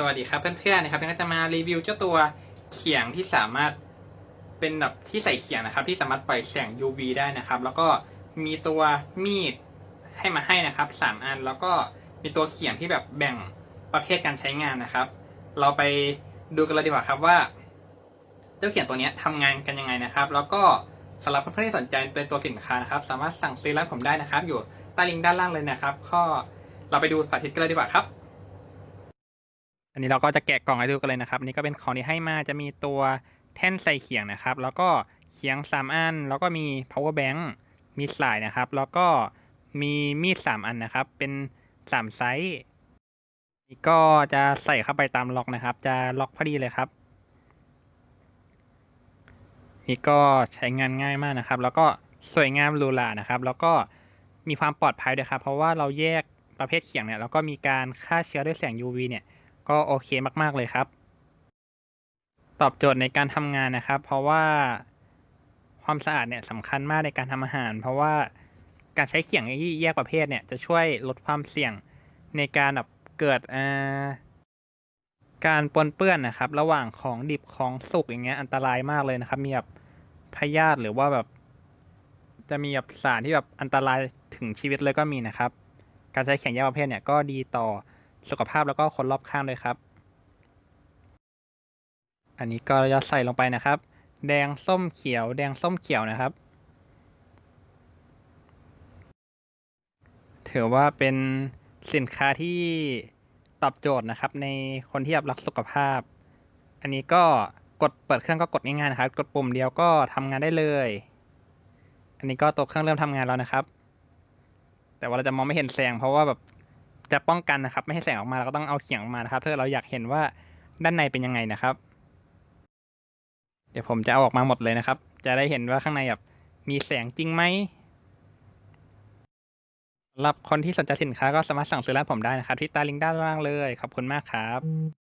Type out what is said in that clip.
สวัสดีครับเพื่อนๆนะครับก็จะมารีวิวเจ้าตัวเขียงที่สามารถเป็นแบบที่ใส่เขียงนะครับ ที่สามารถปล่อยแสง UV ได้นะครับ แล้วก็มีตัวมีดให้มาให้นะครับสามอันแล้วก็มีตัวเขียงที่แบบแบ่งประเภทการใช้งานนะครับ เราไปดูกันเลยดีกว่าครับว่า เจ้าเขียงตัวนี้ยทำงานกันยังไงนะครับ แล้วก็สำหรับเพื่อนๆที่สนใจเป็นตัวสินค้านะครับ สามารถสั่งซื้อร้านผมได้นะครับ อยู่ใต้ลิงก์ด้านล่างเลยนะครับ ก็เราไปดูสาธิตกันเลยดีกว่าครับ อันนี้เราก็จะแกะกล่องให้ดูกันเลยนะครับอันนี้ก็เป็นของที่ให้มาจะมีตัวแท่นใส่เขียงนะครับ แล้วก็เขียงสามอัน แล้วก็มี power bank มีสายนะครับ แล้วก็มีมีดสามอันนะครับ เป็นสามไซส์นี่ก็จะใส่เข้าไปตามล็อกนะครับ จะล็อกพอดีเลยครับนี่ก็ใช้งานง่ายมากนะครับ แล้วก็สวยงามหรูหรานะครับ แล้วก็มีความปลอดภัยด้วยครับ เพราะว่าเราแยกประเภทเขียงเนี่ยแล้วก็มีการฆ่าเชื้อด้วยแสง UV เนี่ย ก็โอเคมาก ๆ เลยครับ ตอบโจทย์ในการทำงานนะครับ เพราะว่าความสะอาดเนี่ยสำคัญมากในการทำอาหาร เพราะว่าการใช้เขียงที่แยกประเภทเนี่ยจะช่วยลดความเสี่ยงในการแบบเกิดการปนเปื้อนนะครับ ระหว่างของดิบของสุกอย่างเงี้ยอันตรายมากเลยนะครับ มีแบบพยาธิหรือว่าแบบ จะมีแบบสารที่แบบอันตรายถึงชีวิตเลยก็มีนะครับ การใช้เขียงแยกประเภทเนี่ยก็ดีต่อ สุขภาพแล้วก็คนรอบข้างด้วยครับ อันนี้ก็จะใส่ลงไปนะครับ แดงส้มเขียว แดงส้มเขียวนะครับ ถือว่าเป็นสินค้าที่ตอบโจทย์นะครับ ในคนที่รักสุขภาพ อันนี้ก็กดเปิดเครื่องก็กดง่ายๆนะครับ กดปุ่มเดียวก็ทำงานได้เลย อันนี้ก็ตัวเครื่องเริ่มทำงานแล้วนะครับ แต่ว่าเราจะมองไม่เห็นแสงเพราะว่าแบบ จะป้องกันนะครับ ไม่ให้แสงออกมาเราก็ต้องเอาเขียงออกมานะครับถ้าเราอยากเห็นว่าด้านในเป็นยังไงนะครับ เดี๋ยวผมจะเอาออกมาหมดเลยนะครับ จะได้เห็นว่าข้างในแบบมีแสงจริงไหมสำหรับคนที่สนใจสินค้าก็สามารถสั่งซื้อร้านผมได้นะครับ ที่ใต้ลิงก์ด้านล่างเลยขอบคุณมากครับ